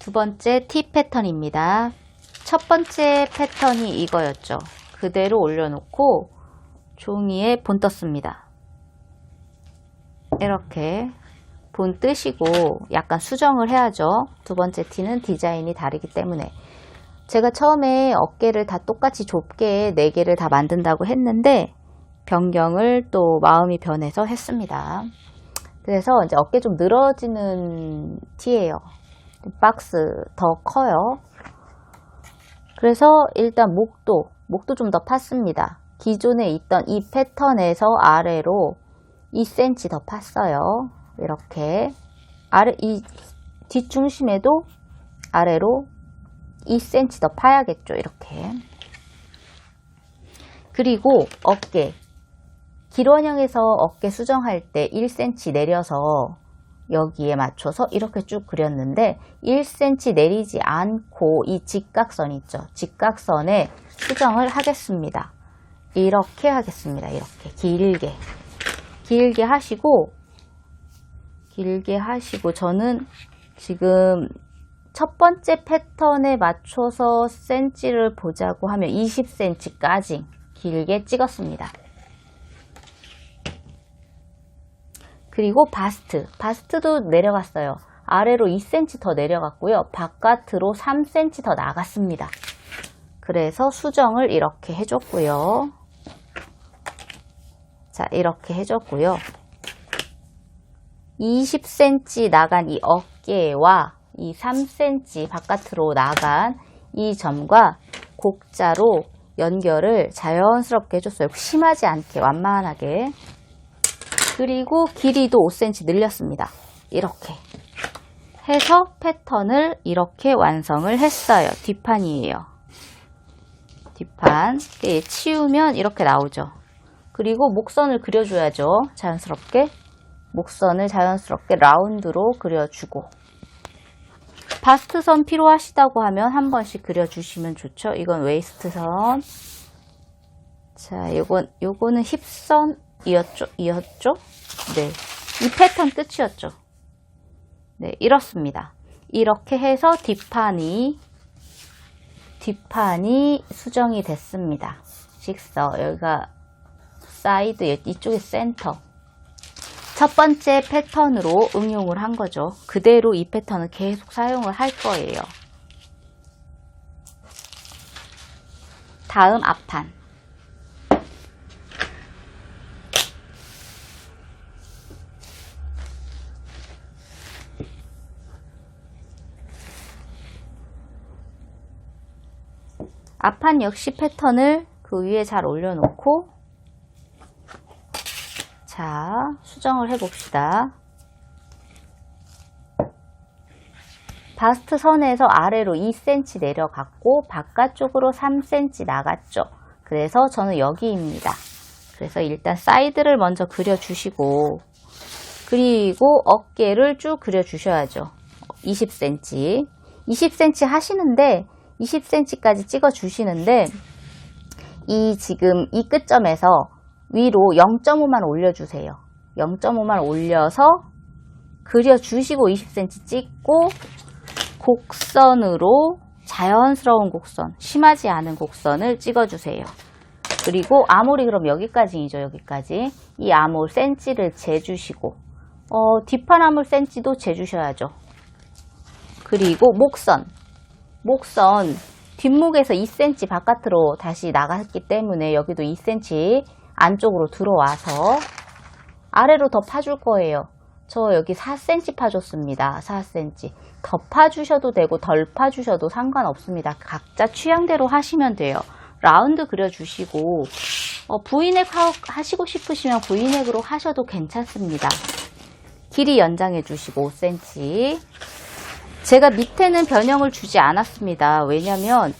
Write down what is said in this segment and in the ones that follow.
두 번째 T 패턴입니다. 첫 번째 패턴이 이거였죠. 그대로 올려놓고 종이에 본 떴습니다. 이렇게 본 뜨시고 약간 수정을 해야죠. 두 번째 T는 디자인이 다르기 때문에 제가 처음에 어깨를 다 똑같이 좁게 4개를 다 만든다고 했는데 변경을 또 마음이 변해서 했습니다. 그래서 이제 어깨 좀 늘어지는 티예요. 박스 더 커요. 그래서 일단 목도, 목도 좀 더 팠습니다. 기존에 있던 이 패턴에서 아래로 2cm 더 팠어요. 이렇게. 아래, 이 뒷중심에도 아래로 2cm 더 파야겠죠. 이렇게. 그리고 어깨. 길원형에서 어깨 수정할 때 1cm 내려서 여기에 맞춰서 이렇게 쭉 그렸는데 1cm 내리지 않고 이 직각선 있죠. 직각선에 수정을 하겠습니다. 이렇게 하겠습니다. 이렇게 길게 길게 하시고 길게 하시고 저는 지금 첫 번째 패턴에 맞춰서 센치를 보자고 하면 20cm까지 길게 찍었습니다. 그리고 바스트. 바스트도 내려갔어요. 아래로 2cm 더 내려갔고요. 바깥으로 3cm 더 나갔습니다. 그래서 수정을 이렇게 해줬고요. 자, 이렇게 해줬고요. 20cm 나간 이 어깨와 이 3cm 바깥으로 나간 이 점과 곡자로 연결을 자연스럽게 해줬어요. 심하지 않게, 완만하게. 그리고 길이도 5cm 늘렸습니다. 이렇게 해서 패턴을 이렇게 완성을 했어요. 뒷판이에요. 뒷판 치우면 이렇게 나오죠. 그리고 목선을 그려줘야죠. 자연스럽게 목선을 자연스럽게 라운드로 그려주고 바스트선 필요하시다고 하면 한 번씩 그려주시면 좋죠. 이건 웨이스트선 자, 요건, 요거는 힙선 이었죠? 이었죠? 네. 이 패턴 끝이었죠. 네, 이렇습니다. 이렇게 해서 뒷판이, 뒷판이 수정이 됐습니다. 식서, 여기가 사이드, 이쪽이 센터. 첫 번째 패턴으로 응용을 한 거죠. 그대로 이 패턴을 계속 사용을 할 거예요. 다음 앞판. 앞판 역시 패턴을 그 위에 잘 올려놓고 자 수정을 해 봅시다. 바스트 선에서 아래로 2cm 내려갔고 바깥쪽으로 3cm 나갔죠. 그래서 저는 여기입니다. 그래서 일단 사이드를 먼저 그려 주시고 그리고 어깨를 쭉 그려 주셔야죠. 20cm 20cm 하시는데 20cm까지 찍어 주시는데 이 지금 이 끝점에서 위로 0.5만 올려주세요. 0.5만 올려서 그려주시고 20cm 찍고 곡선으로 자연스러운 곡선, 심하지 않은 곡선을 찍어주세요. 그리고 아몰이 그럼 여기까지이죠. 여기까지. 이 아몰 센치를 재주시고 어, 뒷판 아몰 센치도 재주셔야죠. 그리고 목선. 목선 뒷목에서 2cm 바깥으로 다시 나갔기 때문에 여기도 2cm 안쪽으로 들어와서 아래로 더 파줄 거예요. 저 여기 4cm 파줬습니다. 4cm. 더 파주셔도 되고 덜 파주셔도 상관없습니다. 각자 취향대로 하시면 돼요. 라운드 그려주시고 어, V넥 하시고 싶으시면 V넥으로 하셔도 괜찮습니다. 길이 연장해 주시고 5cm 제가 밑에는 변형을 주지 않았습니다. 왜냐면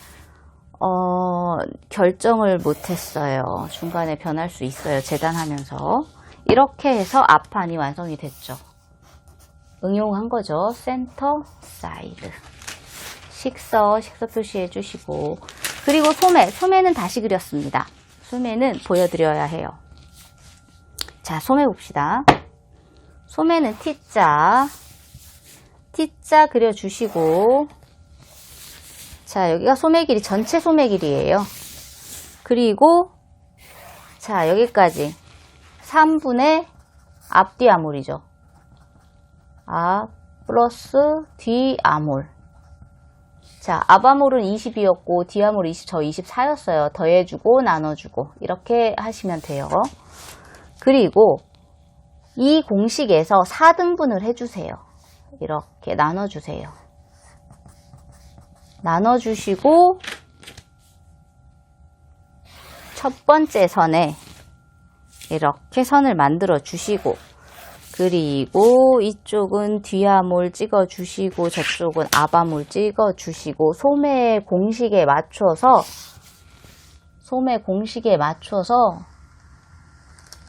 어, 결정을 못했어요. 중간에 변할 수 있어요. 재단하면서 이렇게 해서 앞판이 완성이 됐죠. 응용한 거죠. 센터, 사이드. 식서, 식서 표시해 주시고 그리고 소매, 소매는 다시 그렸습니다. 소매는 보여드려야 해요. 자, 소매 봅시다. 소매는 T자, T자 그려주시고 자 여기가 소매 길이 전체 소매 길이에요. 그리고 자 여기까지 3분의 앞뒤 아몰이죠. 앞 플러스 뒤 아몰. 자, 앞아몰은 20이었고 뒤아몰 20, 저 24였어요. 더해주고 나눠주고 이렇게 하시면 돼요. 그리고 이 공식에서 4등분을 해주세요. 이렇게 나눠주세요. 나눠주시고 첫 번째 선에 이렇게 선을 만들어 주시고 그리고 이쪽은 뒤아몰 찍어 주시고 저쪽은 앞아몰 찍어 주시고 소매 공식에 맞춰서 소매 공식에 맞춰서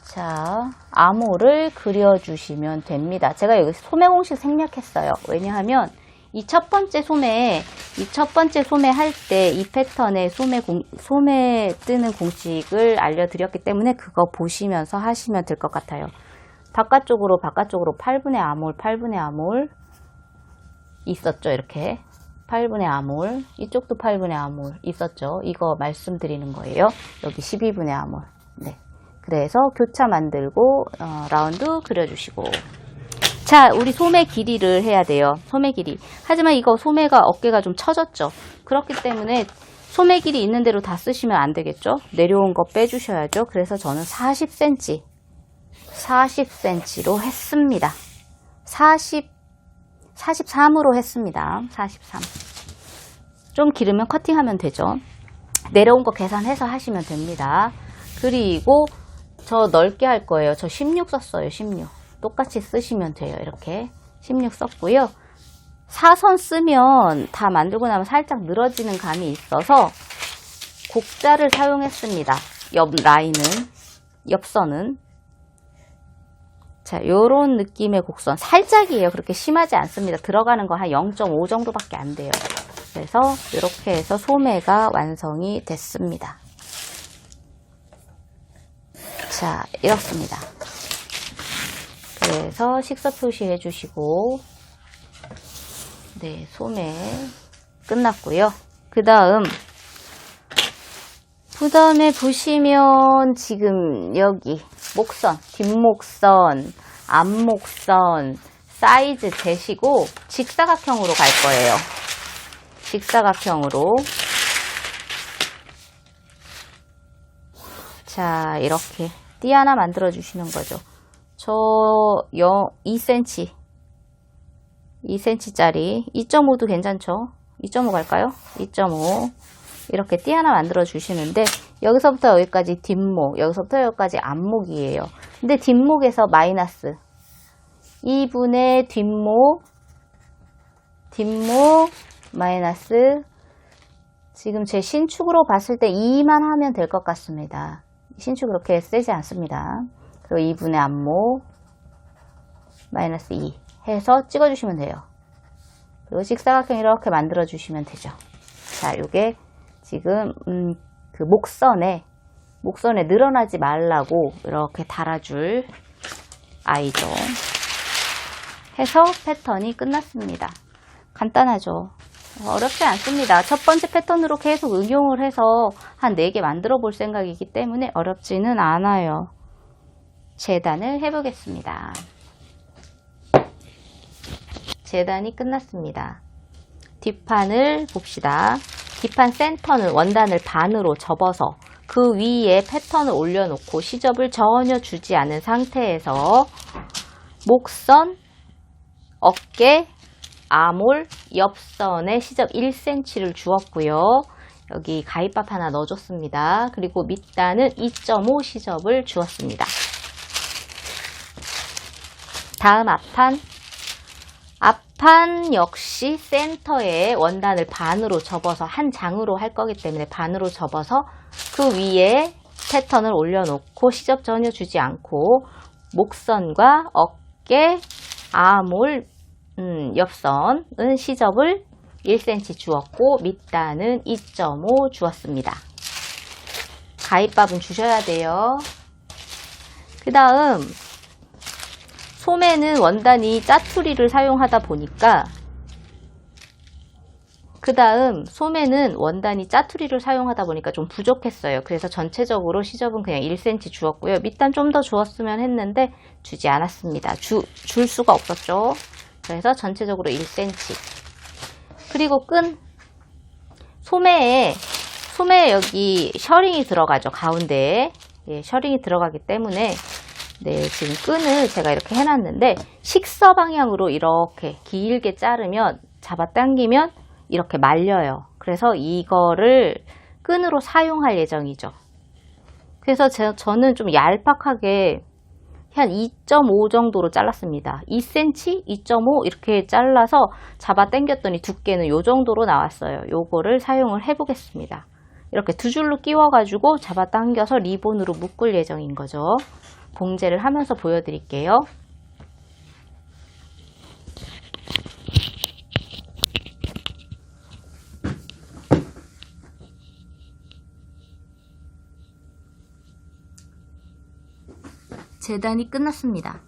자 암호를 그려주시면 됩니다. 제가 여기 소매 공식 생략했어요. 왜냐하면 이 첫 번째 소매, 이 첫 번째 소매 할 때 이 패턴의 소매 공, 소매 뜨는 공식을 알려드렸기 때문에 그거 보시면서 하시면 될 것 같아요. 바깥쪽으로 바깥쪽으로 8분의 아몰, 8분의 아몰 있었죠. 이렇게 8분의 아몰, 이쪽도 8분의 아몰 있었죠. 이거 말씀드리는 거예요. 여기 12분의 아몰. 네. 그래서 교차 만들고 어, 라운드 그려주시고 자, 우리 소매 길이를 해야 돼요. 소매 길이. 하지만 이거 소매가 어깨가 좀 처졌죠. 그렇기 때문에 소매 길이 있는 대로 다 쓰시면 안 되겠죠. 내려온 거 빼주셔야죠. 그래서 저는 40cm, 40cm로 했습니다. 40, 43으로 했습니다. 43. 좀 기르면 커팅하면 되죠. 내려온 거 계산해서 하시면 됩니다. 그리고 저 넓게 할 거예요. 저 16 썼어요. 16. 똑같이 쓰시면 돼요. 이렇게 16 썼고요. 사선 쓰면 다 만들고 나면 살짝 늘어지는 감이 있어서 곡자를 사용했습니다. 옆 라인은 옆선은 자, 요런 느낌의 곡선 살짝이에요. 그렇게 심하지 않습니다. 들어가는 거 한 0.5 정도밖에 안 돼요. 그래서 이렇게 해서 소매가 완성이 됐습니다. 자, 이렇습니다. 그래서 식사 표시해 주시고 네, 소매 끝났고요. 그 다음 그 다음에 보시면 지금 여기 목선, 뒷목선, 앞목선 사이즈 재시고 직사각형으로 갈 거예요. 직사각형으로 자 이렇게 띠 하나 만들어 주시는 거죠. 저 0, 2cm 2cm짜리. 2.5도 괜찮죠? 2.5 갈까요? 2.5 이렇게 띠 하나 만들어 주시는데 여기서부터 여기까지 뒷목 여기서부터 여기까지 앞목이에요. 근데 뒷목에서 마이너스. 2분의 뒷목 뒷목 마이너스. 지금 제 신축으로 봤을 때 2만 하면 될 것 같습니다 신축 그렇게 세지 않습니다 그리고 2분의 앞목 마이너스 2 해서 찍어주시면 돼요. 그리고 직사각형 이렇게 만들어 주시면 되죠. 자, 요게 지금 음, 그 목선에 목선에 늘어나지 말라고 이렇게 달아줄 아이죠. 해서 패턴이 끝났습니다. 간단하죠. 어렵지 않습니다. 첫 번째 패턴으로 계속 응용을 해서 한 4개 만들어 볼 생각이기 때문에 어렵지는 않아요. 재단을 해보겠습니다. 재단이 끝났습니다. 뒷판을 봅시다. 뒷판 센터는 원단을 반으로 접어서 그 위에 패턴을 올려놓고 시접을 전혀 주지 않은 상태에서 목선, 어깨, 아몰, 옆선에 시접 1cm를 주었고요. 여기 가위밥 하나 넣어줬습니다. 그리고 밑단은 2.5 시접을 주었습니다. 다음 앞판 앞판 역시 센터에 원단을 반으로 접어서 한 장으로 할 거기 때문에 반으로 접어서 그 위에 패턴을 올려놓고 시접 전혀 주지 않고 목선과 어깨, 아몰, 음, 옆선은 시접을 1cm 주었고 밑단은 2.5 주었습니다. 가위밥은 주셔야 돼요. 그 다음 소매는 원단이 짜투리를 사용하다 보니까 그 다음 소매는 원단이 짜투리를 사용하다 보니까 좀 부족했어요. 그래서 전체적으로 시접은 그냥 1cm 주었고요. 밑단 좀 더 주었으면 했는데 주지 않았습니다. 주, 줄 수가 없었죠. 그래서 전체적으로 1cm. 그리고 끈 소매에 소매에 여기 셔링이 들어가죠. 가운데에 예, 셔링이 들어가기 때문에 네, 지금 끈을 제가 이렇게 해놨는데 식서 방향으로 이렇게 길게 자르면 잡아당기면 이렇게 말려요. 그래서 이거를 끈으로 사용할 예정이죠. 그래서 제, 저는 좀 얄팍하게 한 2.5 정도로 잘랐습니다. 2cm, 2.5 이렇게 잘라서 잡아 당겼더니 두께는 요 정도로 나왔어요. 요거를 사용을 해보겠습니다. 이렇게 두 줄로 끼워가지고 잡아 당겨서 리본으로 묶을 예정인 거죠. 봉제를 하면서 보여드릴게요. 재단이 끝났습니다.